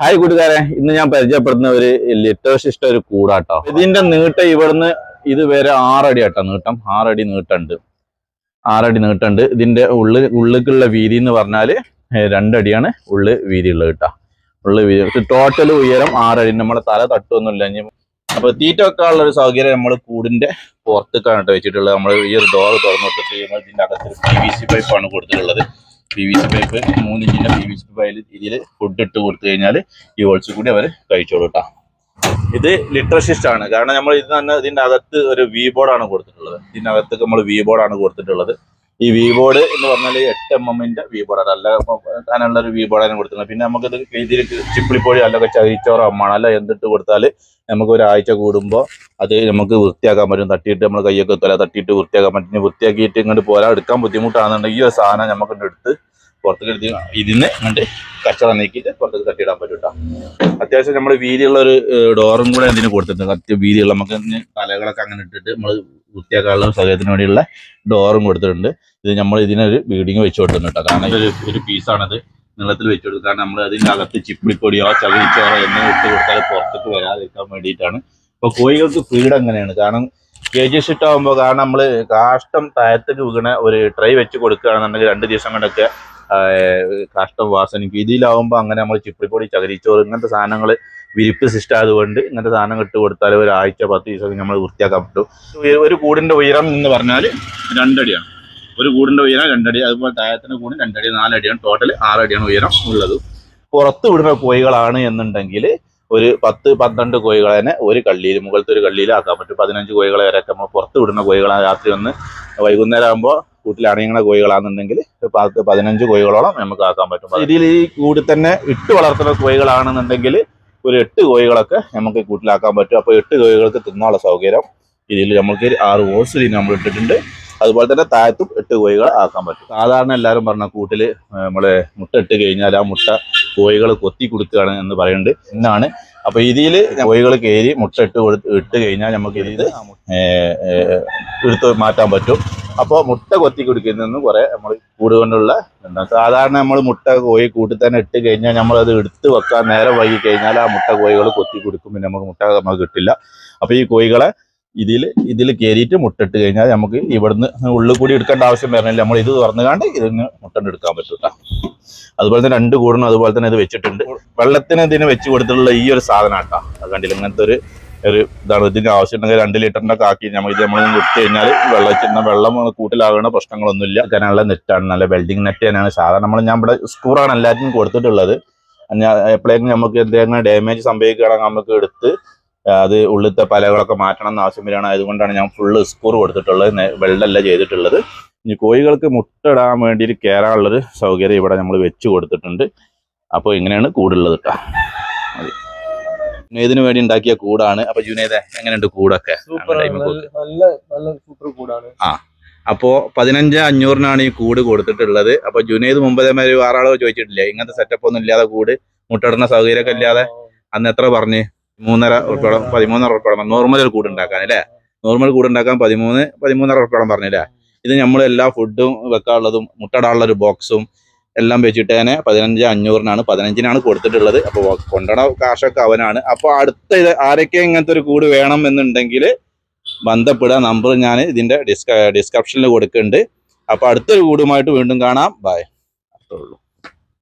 Hi കൂട്ടുകാരെ. ഇന്ന് ഞാൻ പരിചയപ്പെടുന്ന ഒരു ലിറ്റോസിസ്റ്റ ഒരു കൂടാട്ടോ. ഇതിന്റെ നീട്ടം ഇവിടുന്ന് ഇതുവരെ ആറടി ആട്ടോ നീട്ടം. ആറടി നീട്ടുണ്ട്. ആറടി നീട്ടുണ്ട്. ഇതിന്റെ ഉള്ളിൽ ഉള്ളിലേക്കുള്ള വീതി എന്ന് പറഞ്ഞാൽ ഏഹ് രണ്ടടിയാണ് ഉള്ളു വീതി ഉള്ളത് കേട്ടോ. ഉള്ളു വീതി. ടോട്ടൽ ഉയരം ആറടി. നമ്മളെ തല തട്ടുമൊന്നുമില്ല ഇനി അപ്പൊ തീറ്റ വെക്കാനുള്ള ഒരു സൗകര്യം നമ്മൾ കൂടിന്റെ പുറത്തേക്കാണ് കേട്ടോ വെച്ചിട്ടുള്ളത്. നമ്മൾ ഈ ഒരു ഡോർ തുറന്നു കൊടുത്തിട്ട് ഇതിന്റെ അകത്ത് പി വി സി പൈപ്പാണ് കൊടുത്തിട്ടുള്ളത്. പി വി സി പൈപ്പ് മൂന്ന് ഇഞ്ചിന്റെ പി വി സി പൈപ്പിൽ ഇതിൽ ഫുഡ് ഇട്ട് കൊടുത്തു കഴിഞ്ഞാൽ ഈ ഹോൾസ് കൂടി അവർ കഴിച്ചോളൂ കേട്ടോ ഇത് ലിറ്ററസിസ്റ്റ് ആണ്. കാരണം നമ്മൾ ഇത് തന്നെ ഇതിന്റെ അകത്ത് ഒരു വി ബോർഡാണ് കൊടുത്തിട്ടുള്ളത്. ഇതിന്റെ അകത്ത് നമ്മൾ വി ബോർഡാണ് കൊടുത്തിട്ടുള്ളത്. ഈ വി ബോർഡ് എന്ന് പറഞ്ഞാൽ എട്ട് എം എമ്മിന്റെ വി ബോർഡാണ് അല്ല അങ്ങനെയുള്ള ഒരു വി ബോർഡാണ് കൊടുത്തിട്ടുള്ളത്. പിന്നെ നമുക്ക് ഇത് ഇതിൽ ചിപ്പിളിപ്പോഴി അല്ലെങ്കിൽ ചകിച്ചോറോ അല്ല എന്തിട്ട് കൊടുത്താൽ നമുക്ക് ഒരാഴ്ച കൂടുമ്പോൾ അത് നമുക്ക് വൃത്തിയാക്കാൻ പറ്റും. തട്ടിയിട്ട് നമ്മൾ കൈയൊക്കെ തല തട്ടിയിട്ട് വൃത്തിയാക്കാൻ പറ്റും. വൃത്തിയാക്കിയിട്ട് ഇങ്ങോട്ട് പോരാ എടുക്കാൻ ബുദ്ധിമുട്ടാണെന്നുണ്ടെങ്കിൽ ഈ ഒരു സാധനം നമുക്ക് എടുത്ത് പുറത്തേക്ക് എടുത്ത് ഇതിന്ന് ഇങ്ങോട്ട് കച്ചറ നീക്കിയിട്ട് പുറത്തേക്ക് തട്ടിയിടാൻ പറ്റും കേട്ടോ അത്യാവശ്യം നമ്മൾ വീതിയുള്ള ഒരു ഡോറും കൂടെ ഇതിന് കൊടുത്തിട്ടുണ്ട്. അത്യാവശ്യം വീതിയുള്ള നമുക്ക് തലകളൊക്കെ അങ്ങനെ ഇട്ടിട്ട് നമ്മൾ വൃത്തിയാക്കാനുള്ള സഹായത്തിന് വേണ്ടിയുള്ള ഡോറും കൊടുത്തിട്ടുണ്ട്. ഇത് നമ്മൾ ഇതിനൊരു ബീഡിങ് വെച്ച് കൊടുത്തിട്ടുണ്ട് കേട്ടോ കാരണം ഇതൊരു ഒരു പീസാണത്. നീളത്തിൽ വെച്ച് കൊടുക്കുക കാരണം നമ്മൾ അതിന്റെ അകത്ത് ചിപ്പിളിപ്പൊടിയോ ചകിരിച്ചോറോ എന്നോ ഇട്ട് കൊടുത്താൽ പുറത്തേക്ക് വരാതിരിക്കാൻ വേണ്ടിയിട്ടാണ് ഇപ്പൊ കോഴികൾക്ക് ഫീഡ് അങ്ങനെയാണ് കാരണം കെ ജി ആകുമ്പോൾ കാരണം നമ്മൾ കാഷ്ടം താഴത്തേക്ക് വീണ ഒരു ട്രൈ വെച്ച് കൊടുക്കുകയാണെന്നുണ്ടെങ്കിൽ രണ്ട് ദിവസം കൊണ്ടൊക്കെ കാഷ്ടം വാസനിക്കും ഇതിലാവുമ്പോൾ അങ്ങനെ നമ്മൾ ചിപ്പിളിപ്പൊടി ചകരിച്ചോറ് ഇങ്ങനത്തെ സാധനങ്ങൾ വിരിപ്പ് സിസ്റ്റം ആയതുകൊണ്ട് ഇങ്ങനത്തെ സാധനം ഇട്ട് കൊടുത്താൽ ഒരാഴ്ച പത്ത് ദിവസം നമ്മൾ വൃത്തിയാക്കാൻ പറ്റും. ഒരു കൂടിന്റെ ഉയരം എന്ന് പറഞ്ഞാൽ രണ്ടടിയാണ്. ഒരു കൂടിന്റെ ഉയരം രണ്ടടി അതുപോലെ താഴത്തിന്റെ കൂടി രണ്ടടി നാലടിയാണ്. ടോട്ടൽ ആറടിയാണ് ഉയരം ഉള്ളത്. പുറത്ത് വിടുന്ന കോഴികളാണ് എന്നുണ്ടെങ്കിൽ ഒരു പത്ത് പന്ത്രണ്ട് കോഴികളെ തന്നെ ഒരു കള്ളിയിൽ മുകളിലത്തെ ഒരു കള്ളിയിൽ ആക്കാൻ പറ്റും. പതിനഞ്ച് കോഴികളെ വരെയൊക്കെ നമ്മൾ പുറത്ത് വിടുന്ന കോഴികളാണ് രാത്രി ഒന്ന് വൈകുന്നേരം ആകുമ്പോൾ കൂട്ടിൽ അണിയുന്ന കോഴികളാണെന്നുണ്ടെങ്കിൽ പത്ത് പതിനഞ്ച് കോഴികളോളം നമുക്ക് ആക്കാൻ പറ്റും. ഇതിൽ ഈ കൂടി തന്നെ ഇട്ട് വളർത്തുന്ന കോഴികളാണെന്നുണ്ടെങ്കിൽ ഒരു എട്ട് കോഴികളൊക്കെ നമുക്ക് കൂട്ടിലാക്കാൻ പറ്റും. അപ്പോൾ എട്ട് കോഴികൾക്ക് തിന്നാനുള്ള സൗകര്യം ഇതിൽ നമുക്ക് ആറ് ഓസ് നമ്മൾ ഇട്ടിട്ടുണ്ട്. അതുപോലെ തന്നെ താഴത്തും എട്ട് കോഴികൾ ആക്കാൻ പറ്റും. സാധാരണ എല്ലാവരും പറഞ്ഞ കൂട്ടിൽ നമ്മളെ മുട്ട ഇട്ട് കഴിഞ്ഞാൽ ആ മുട്ട കോഴികൾ കൊത്തി കൊടുക്കുകയാണ് എന്ന് പറയുന്നുണ്ട്. എന്നാണ് അപ്പൊ ഇതിൽ കോഴികൾ കയറി മുട്ട ഇട്ട് കൊടുത്ത് ഇട്ട് കഴിഞ്ഞാൽ നമുക്ക് ഇത് എടുത്ത് മാറ്റാൻ പറ്റും. അപ്പോൾ മുട്ട കൊത്തി കൊടുക്കുന്നതിന് കുറെ നമ്മൾ കൂട് കൊണ്ടുള്ള എന്താ സാധാരണ നമ്മൾ മുട്ട കോഴി കൂട്ടിൽ തന്നെ ഇട്ട് കഴിഞ്ഞാൽ നമ്മൾ അത് എടുത്ത് വെക്കാൻ നേരം വൈകി കഴിഞ്ഞാൽ ആ മുട്ട കോഴികൾ കൊത്തി കൊടുക്കും പിന്നെ നമുക്ക് മുട്ട നമുക്ക് കിട്ടില്ല. അപ്പൊ ഈ കോഴികളെ ഇതിൽ ഇതിൽ കയറിയിട്ട് മുട്ടിട്ട് കഴിഞ്ഞാൽ നമുക്ക് ഇവിടുന്ന് ഉള്ളിൽ കൂടി എടുക്കേണ്ട ആവശ്യം വരണില്ല. നമ്മൾ ഇത് തുറന്നുകാണ്ട് ഇതിന് മുട്ടെടുക്കാൻ എടുക്കാൻ പറ്റും ട്ടോ. അതുപോലെ തന്നെ രണ്ട് കൂടണം അതുപോലെ തന്നെ ഇത് വെച്ചിട്ടുണ്ട്. വെള്ളത്തിന് ഇതിന് വെച്ച് കൊടുത്തിട്ടുള്ള ഈ ഒരു സാധനം കേട്ടോ അത് കണ്ടില്ല? ഇങ്ങനത്തെ ഒരു ഒരു ഇതാണ്. ഇതിന് ആവശ്യം ഉണ്ടെങ്കിൽ രണ്ട് ലിറ്ററിന്റെ കാക്കി ആക്കി നമ്മൾ ഇത് നമ്മൾ കൊടുത്തു കഴിഞ്ഞാൽ വെള്ളത്തിന് വെള്ളം കൂട്ടിലാകുന്ന പ്രശ്നങ്ങളൊന്നുമില്ല. അതിനുള്ള നെറ്റാണ് നല്ല വെൽഡിങ് നെറ്റ് തന്നെയാണ്. സാധാരണ നമ്മൾ ഞാൻ ഇവിടെ സ്കൂറാണ് എല്ലാവർക്കും കൊടുത്തിട്ടുള്ളത്. എപ്പോഴേക്കും നമുക്ക് എന്തെങ്കിലും ഡാമേജ് സംഭവിക്കുകയാണെങ്കിൽ നമുക്ക് എടുത്ത് അത് ഉള്ളിലത്തെ പലകളൊക്കെ മാറ്റണം എന്ന് ആവശ്യം വരികയാണ് അതുകൊണ്ടാണ് ഞാൻ ഫുള്ള് സ്കൂർ കൊടുത്തിട്ടുള്ളത്. വെള്ളമല്ല ചെയ്തിട്ടുള്ളത്. ഇനി കോഴികൾക്ക് മുട്ടയിടാൻ വേണ്ടിയിട്ട് കയറാനുള്ളൊരു സൗകര്യം ഇവിടെ നമ്മൾ വെച്ച് കൊടുത്തിട്ടുണ്ട്. അപ്പോൾ ഇങ്ങനെയാണ് കൂടുള്ളത് കേട്ടോ മതി. ജുനേദിന് വേണ്ടി ഉണ്ടാക്കിയ കൂടാണ്. അപ്പൊ ജുനേദ് എങ്ങനെയുണ്ട് കൂടൊക്കെ? ആ, നല്ല നല്ല സൂപ്പർ കൂടാണ്. അപ്പോ പതിനഞ്ച് അഞ്ഞൂറിനാണ് ഈ കൂട് കൊടുത്തിട്ടുള്ളത്. അപ്പൊ ജുനേദ് മുമ്പതേമാതിരി വേറെ ആളോ ചോദിച്ചിട്ടില്ല? ഇങ്ങനത്തെ സെറ്റപ്പ് ഒന്നും ഇല്ലാതെ കൂട് മുട്ടയിടുന്ന സൗകര്യമൊക്കെ ഇല്ലാതെ അന്ന് എത്ര പറഞ്ഞ്? മൂന്നര ഉറപ്പോളം പതിമൂന്നര ഉറപ്പോളം നോർമൽ ഒരു കൂട് ഉണ്ടാക്കാൻ അല്ലേ? നോർമൽ കൂട് ഉണ്ടാക്കാൻ പതിമൂന്ന് പതിമൂന്നര ഉറപ്പോളം പറഞ്ഞില്ലേ? ഇത് നമ്മൾ എല്ലാ ഫുഡും വെക്കാനുള്ളതും മുട്ടടാനുള്ള ഒരു ബോക്സും എല്ലാം വെച്ചിട്ട് തന്നെ പതിനഞ്ച് അഞ്ഞൂറിനാണ് പതിനഞ്ചിനാണ് കൊടുത്തിട്ടുള്ളത്. അപ്പോൾ കൊണ്ടണ കാശൊക്കെ അവനാണ്. അപ്പോൾ അടുത്ത ഇത് ആരൊക്കെ ഇങ്ങനത്തെ ഒരു കൂട് വേണം എന്നുണ്ടെങ്കിൽ ബന്ധപ്പെടുക. നമ്പർ ഞാൻ ഇതിന്റെ ഡിസ്ക ഡിസ്ക്രിപ്ഷനിൽ കൊടുക്കുന്നുണ്ട്. അപ്പോൾ അടുത്തൊരു കൂടുമായിട്ട് വീണ്ടും കാണാം. ബായ് അത്രേ ഉള്ളൂ.